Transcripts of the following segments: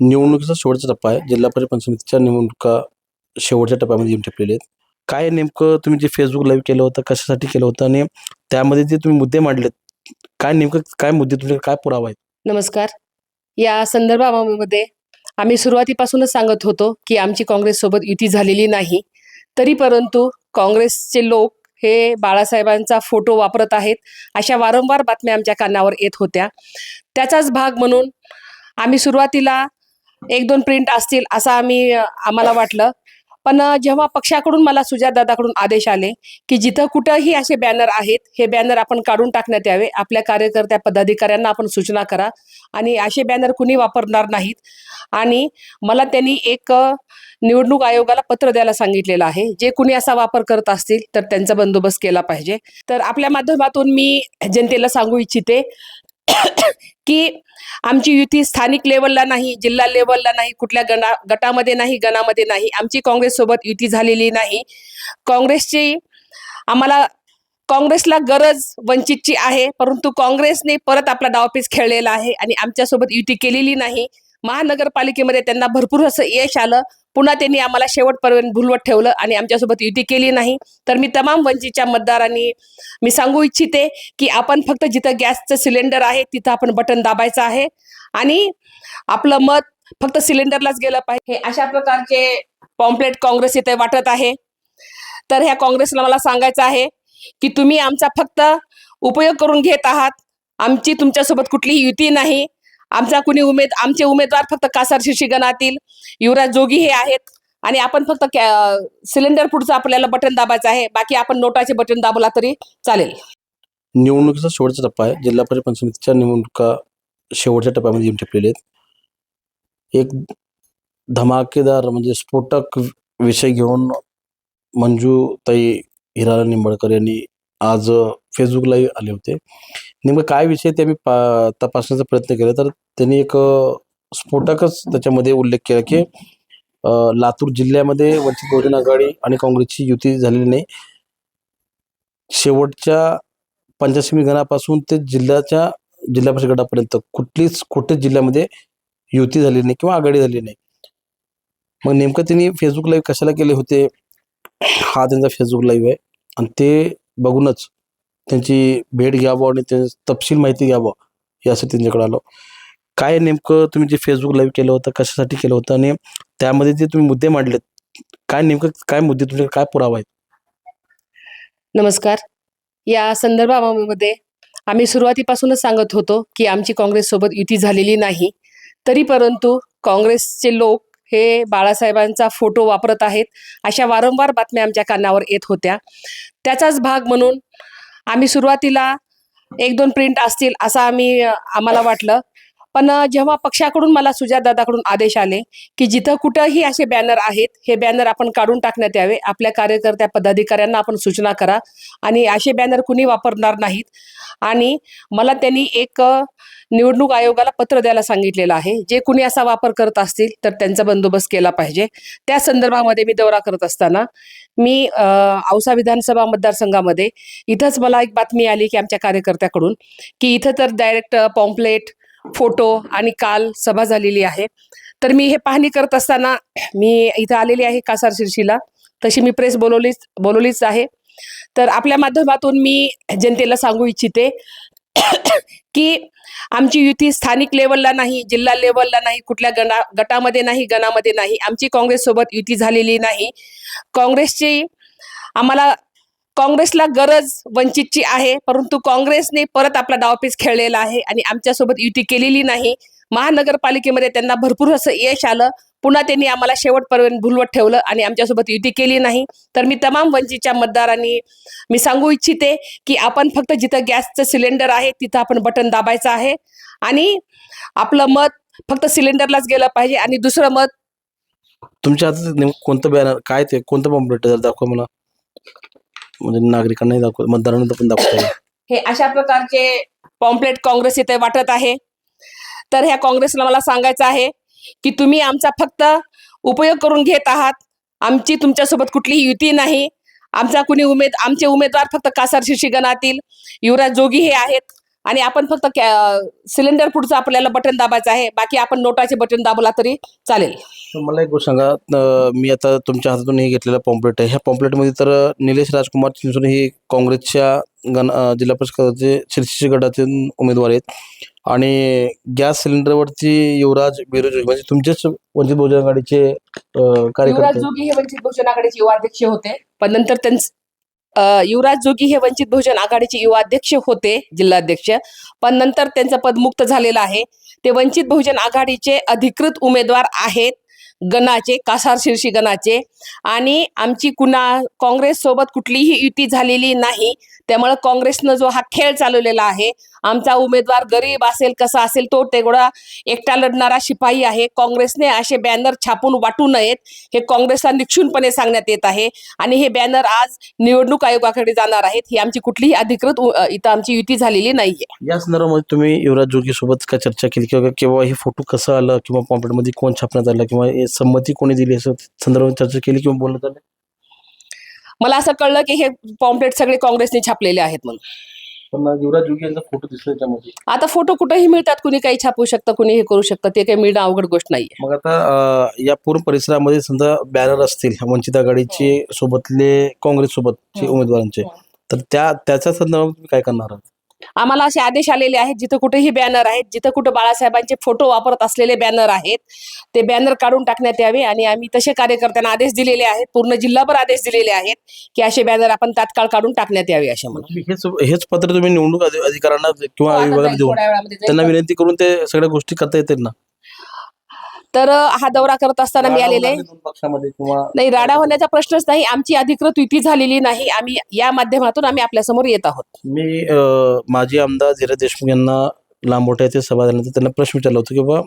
निवडणुकीचा शेवटचा टप्पा आहे. जिल्हा परिषद समितीच्या निवडणुका शेवटच्या टप्प्यामध्ये येऊन ठेपलेले आहेत. काय नेमकं तुम्ही जे फेसबुक लाईव्ह केलं होतं कशासाठी केलं होतं आणि त्यामध्ये जे तुम्ही मुद्दे मांडलेत काय नेमकं काय मुद्दे तुमचे काय पुरावा आहेत नमस्कार. या संदर्भामध्ये आम्ही सुरुवातीपासूनच सांगत होतो की आमची काँग्रेससोबत युती झालेली नाही. तरी परंतु काँग्रेसचे लोक हे बाळासाहेबांचा फोटो वापरत आहेत. अशा वारंवार बातम्या आमच्या कानावर येत होत्या. त्याचाच भाग म्हणून आम्ही सुरुवातीला एक दोन प्रिंट असतील असं आम्ही आम्हाला वाटलं. पण जेव्हा पक्षाकडून मला सुजातदादाकडून आदेश आले की जिथं कुठंही असे बॅनर आहेत हे बॅनर आपण काढून टाकण्यात यावे. आपल्या कार्यकर्त्या पदाधिकाऱ्यांना आपण सूचना करा. आणि असे बॅनर कुणी वापरणार नाहीत. आणि मला त्यांनी एक निवडणूक आयोगाला पत्र द्यायला सांगितलेलं आहे. जे कुणी असा वापर करत असतील तर त्यांचा बंदोबस्त केला पाहिजे. तर आपल्या माध्यमातून मी जनतेला सांगू इच्छिते की आमची युती स्थानिक लेवलला नाही जिल्हा लेवलला नाही कुठल्या गणा गटामध्ये नाही गणामध्ये नाही आमची काँग्रेससोबत युती झालेली नाही. काँग्रेसची आम्हाला काँग्रेसला गरज वंचितची आहे परंतु काँग्रेसने परत आपला डावपेच खेळलेला आहे आणि आमच्यासोबत युती केलेली नाही. महानगरपालिकेमध्ये त्यांना भरपूर असं यश आलं. पुन्हा त्यांनी आम्हाला शेवटपर्यंत भुलवत ठेवलं आणि आमच्यासोबत युती केली नाही. तर मी तमाम वंचितच्या मतदारांनी मी सांगू इच्छिते की आपण फक्त जिथं गॅसचं सिलेंडर आहे तिथं आपण बटन दाबायचं आहे. आणि आपलं मत फक्त सिलेंडरलाच गेलं पाहिजे. हे अशा प्रकारचे पॉम्पलेट काँग्रेस इथे वाटत आहे. तर ह्या काँग्रेसला मला सांगायचं आहे की तुम्ही आमचा फक्त उपयोग करून घेत आहात. आमची तुमच्यासोबत कुठलीही युती नाही. आमचा कुणी उमेद आमचे उमेदवार फक्त कासार शिशी गणातील युवराज जोगी हे आहेत. आणि आपण फक्त कॅ- सिलेंडर पुढचं आपल्याला बटन दाबायचं आहे. बाकी आपण नोटाचे बटन दाबला तरी चालेल. निवडणुकीचा शेवटचा टप्पा आहे. जिल्हा परिषद समितीच्या निवडणुका शेवटच्या टप्प्यामध्ये येऊन ठेपलेले आहेत. एक धमाकेदार म्हणजे स्फोटक विषय घेऊन मंजू ताई हिराला निंबाळकर यांनी आज फेसबुक लाईव्ह आले होते. नेमकं काय विषय ते मी पा तपासण्याचा प्रयत्न केला. तर त्यांनी एक स्फोटकच त्याच्यामध्ये उल्लेख केला की लातूर जिल्ह्यामध्ये वंचित बहुजन आघाडी आणि काँग्रेसची युती झालेली नाही. शेवटच्या पंचायत गणापासून ते जिल्ह्याच्या जिल्हा परिषद गटापर्यंत कुठलीच कुठेच जिल्ह्यामध्ये युती झाली नाही किंवा आघाडी झाली नाही. मग नेमकं त्यांनी फेसबुक लाईव्ह कशाला केले होते? हा त्यांचा फेसबुक लाईव्ह आहे. आणि ते बघूनच त्यांची भेट घ्यावं आणि ते तपशील माहिती घ्यावं यासाठी त्यांच्याकडे आलो. काय नेमकं तुम्ही जे फेसबुक लाईव्ह केलं होतं कशासाठी केलं होतं आणि त्यामध्ये जे तुम्ही मुद्दे मांडलेत काय नेमकं काय मुद्दे तुमचे काय पुरावा आहेत? नमस्कार. या संदर्भामध्ये आम्ही सुरुवातीपासूनच सांगत होतो की आमची काँग्रेससोबत युती झालेली नाही तरी परंतु काँग्रेसचे लोक हे बाळासाहेबांचा फोटो वापरत आहेत. अशा वारंवार बातम्या आमच्या कानावर येत होत्या. त्याचाच भाग म्हणून आम्ही सुरुवातीला एक दोन प्रिंट असतील असं आम्ही आम्हाला वाटलं. पण जेव्हा पक्षाकडून मला सुजातदादाकडून आदेश आले की जिथं कुठंही असे बॅनर आहेत हे बॅनर आपण काढून टाकण्यात यावे. आपल्या कार्यकर्त्या पदाधिकाऱ्यांना आपण सूचना करा आणि असे बॅनर कुणी वापरणार नाहीत. आणि मला त्यांनी एक निवडणूक आयोगाला पत्र द्यायला सांगितलेलं आहे. जे कुणी असा वापर करत असतील तर त्यांचा बंदोबस्त केला पाहिजे. त्या संदर्भामध्ये मी दौरा करत असताना मी औसा विधानसभा मतदारसंघामध्ये इथंच मला एक बातमी आली की आमच्या कार्यकर्त्याकडून की इथं तर डायरेक्ट पॉम्पलेट फोटो आणि काल सभा झालेली आहे. तर मी हे पाहणी करत असताना मी इथं आलेली आहे कासार शिर्शीला. तशी मी प्रेस बोलवलीच बोलवलीच आहे. तर आपल्या माध्यमातून मी जनतेला सांगू इच्छिते की आमची युती स्थानिक लेवलला नाही जिल्हा लेवलला नाही कुठल्या गणा गटामध्ये नाही गणामध्ये नाही. आमची काँग्रेससोबत युती झालेली नाही. काँग्रेसची आम्हाला काँग्रेसला गरज वंचितची आहे परंतु काँग्रेसने परत आपला डावपेच खेळलेला आहे आणि आमच्यासोबत युती केलेली नाही. महानगरपालिकेमध्ये त्यांना भरपूर असं यश आलं. पुन्हा त्यांनी आम्हाला शेवटपर्यंत भुलवत ठेवलं आणि आमच्यासोबत युती केली नाही. तर मी तमाम वंचितच्या मतदारांनी मी सांगू इच्छिते की आपण फक्त जिथं गॅसचं सिलेंडर आहे तिथं आपण बटन दाबायचं आहे. आणि आपलं मत फक्त सिलेंडरलाच गेलं पाहिजे आणि दुसरं मत तुमच्या हातात नेमकं कोणतं बॅनर काय ते कोणतं पॉम्पलेट दाखवा मला. म्हणजे नागरिकांनाही दाखव मतदारांना पण दाखवता. येईल हे अशा प्रकारचे पॉम्पलेट काँग्रेस इथे वाटत आहे. तर ह्या काँग्रेसला मला सांगायचं आहे की तुम्ही आमचा फक्त उपयोग करून घेत आहात. आमची तुमच्यासोबत कुठलीही युती नाही. आमचा कुणी उमेद आमचे उमेदवार फक्त कासार शिशी गणातील युवराज जोगी हे आहेत. आणि आपण फक्त सिलेंडर पुढचं आपल्याला बटन दाबायचं आहे. बाकी आपण नोटाचे बटन दाबला तरी चालेल. मला एक गोष्ट सांगा मी आता तुमच्या हातातून हे घेतलेला पॉम्पलेट आहे. ह्या पॉम्पलेटमध्ये तर निलेश राजकुमार चिंचोली हे काँग्रेसच्या गण जिल्हा परिषदेचे शिरशी गटाचे उमेदवार आहेत. आणि गॅस सिलेंडरवरती युवराज बिरोजी म्हणजे तुमचेच वंचित बहुजन आघाडीचे अं, युवराज कार्यकर्ते जोगी हे वंचित बहुजन आघाडीचे युवा अध्यक्ष होते. पण नंतर त्यांच युवराज जोगी हे वंचित बहुजन आघाडीचे युवा अध्यक्ष होते जिल्हाध्यक्ष. पण नंतर त्यांचं पद मुक्त झालेलं आहे. ते वंचित बहुजन आघाडीचे अधिकृत उमेदवार आहेत. गणाचे कासार शिर्षी गणाचे. आणि आमची कुणा काँग्रेस सोबत कुठलीही युती झालेली नाही त्यामुळे काँग्रेसनं जो हा खेळ चालवलेला आहे आमचा उमेदवार गरीब असेल कसा असेल तो तेवढा एकटा लढणारा शिपाई आहे. काँग्रेसने असे बॅनर छापून वाटू नयेत हे काँग्रेसला निक्षूनपणे सांगण्यात येत आहे. आणि हे बॅनर आज निवडणूक आयोगाकडे जाणार आहेत ही आमची कुठलीही अधिकृत इथं आमची युती झालेली नाहीये. या संदर्भामध्ये तुम्ही युवराज जोगी सोबत का चर्चा केली? किंवा किंवा हे फोटो कसं आलं? किंवा पॉम्पलेटमध्ये कोण छापण्यात आलं? किंवा संमती कोणी दिली असं संदर्भात चर्चा केली किंवा बोलण्यात आलं? मला असं कळलं की हे पॉम्पलेट सगळे काँग्रेसने छापलेले आहेत म्हणून. पण युवराज जोगी यांचा फोटो दिसला त्यामध्ये. आता फोटो कुठेही मिळतात कुणी काही छापू शकतं कुणी हे करू शकतं ते काही मिळणं अवघड गोष्ट नाहीये. मग आता अं, या पूर्ण परिसरामध्ये समजा बॅनर असतील वंचित आघाडीचे सोबतले काँग्रेस सोबतचे हो. उमेदवारांचे हो. तर त्या त्याच्या संदर्भात तुम्ही काय करणार आहात? आम्हाला असे आदेश आलेले आहेत जिथं कुठेही बॅनर आहेत जिथं कुठं बाळासाहेबांचे फोटो वापरत असलेले बॅनर आहेत ते बॅनर काढून टाकण्यात यावे आणि आम्ही तसे कार्यकर्त्यांना आदेश दिलेले आहेत पूर्ण जिल्हाभर आदेश दिलेले आहेत की असे बॅनर आपण तात्काळ काढून टाकण्यात यावे असे म्हणून हेच हेच पत्र तुम्ही निवडणूक अधि- अधिकाऱ्यांना किंवा हो, विभागाला देऊन. त्यांना विनंती करून ते सगळ्या गोष्टी करता येतील ना तर हा दौरा करत असताना मी आलेले. आहे. दोन पक्षामध्ये किंवा नाही राडा होण्याचा प्रश्नच नाही. आमची अधिकृत युती झालेली नाही. आम्ही या माध्यमातून आम्ही आपल्यासमोर येत आहोत. मी अं, माजी आमदार धीरज देशमुख यांना लांबोट्या येथे सभा झाल्यानंतर त्यांना प्रश्न विचारला होता की बाबा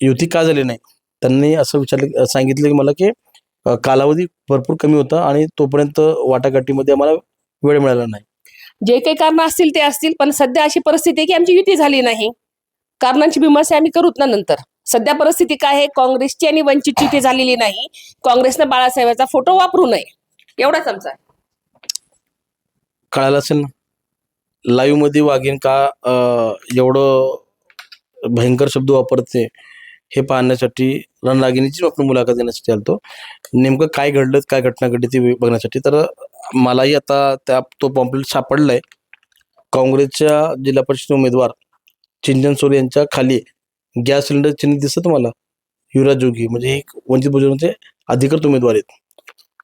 युती का झाली नाही? त्यांनी असं विचारलं अं, सांगितलं की मला की अं, कालावधी भरपूर कमी होता आणि तोपर्यंत वाटाघाटीमध्ये आम्हाला वेळ मिळाला नाही. जे काही कारण असतील ते असतील पण सध्या अशी परिस्थिती आहे की आमची युती झाली नाही. कारणांची मीमांसा आम्ही करूत ना नंतर. सध्या परिस्थिती काय आहे? काँग्रेसची आणि वंचितची ती झालेली नाही. काँग्रेसनं बाळासाहेबांचा फोटो वापरू नये. एवढाच आमचा कळालं असेल ना? लाईव्हमध्ये वाघीण का अं, एवढं भयंकर शब्द वापरते हे पाहण्यासाठी रणरागिणीची आपण मुलाखत देण्यासाठी आलतो. नेमकं काय घडलं काय घटना घडली ती बघण्यासाठी. तर मलाही आता त्या तो पॉम्पलेट सापडलाय. काँग्रेसच्या जिल्हा परिषद उमेदवार चिंतन सोरे यांच्या खाली गॅस सिलेंडर चिन्ह दिसतं तुम्हाला? युवराज जोगी म्हणजे हे एक वंचित बहुजनाचे अधिकृत उमेदवार आहेत.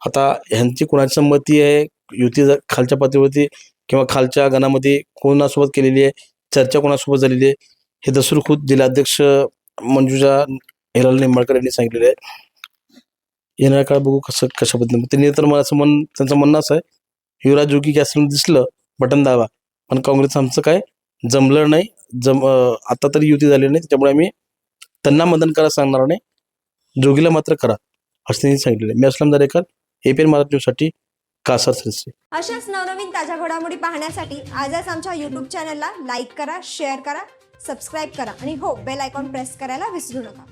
आता ह्यांची कोणाची संमती आहे? युती खालच्या पातळीवरती किंवा खालच्या गणामध्ये कोणासोबत केलेली आहे? चर्चा कोणासोबत झालेली आहे? हे दसूर जिल्हाध्यक्ष मंजुजा हिलाल निंबाळकर यांनी सांगितलेले आहे. येणाऱ्या काळ बघू कसं कशा पद्धतीने. त्यांनी तर मला असं म्हण त्यांचं म्हणणं असं आहे. युवराज जोगी गॅस सिलेंडर दिसलं बटन दाबा. पण काँग्रेस आमचं काय? जमलं नाही जम आता तरी युती झाली नाही त्यामुळे आम्ही त्यांना मदत करा सांगणार नाही. जोगीला मात्र करा असं त्यांनी सांगितलेलं मी असलम दरेकर एपीएन मराठी न्यूजसाठी कासार सदस्य. अशाच नवनवीन ताज्या घडामोडी पाहण्यासाठी आजच आमच्या युट्यूब चॅनलला लाईक करा शेअर करा सबस्क्राईब करा आणि हो बेल आयकॉन प्रेस करायला विसरू नका.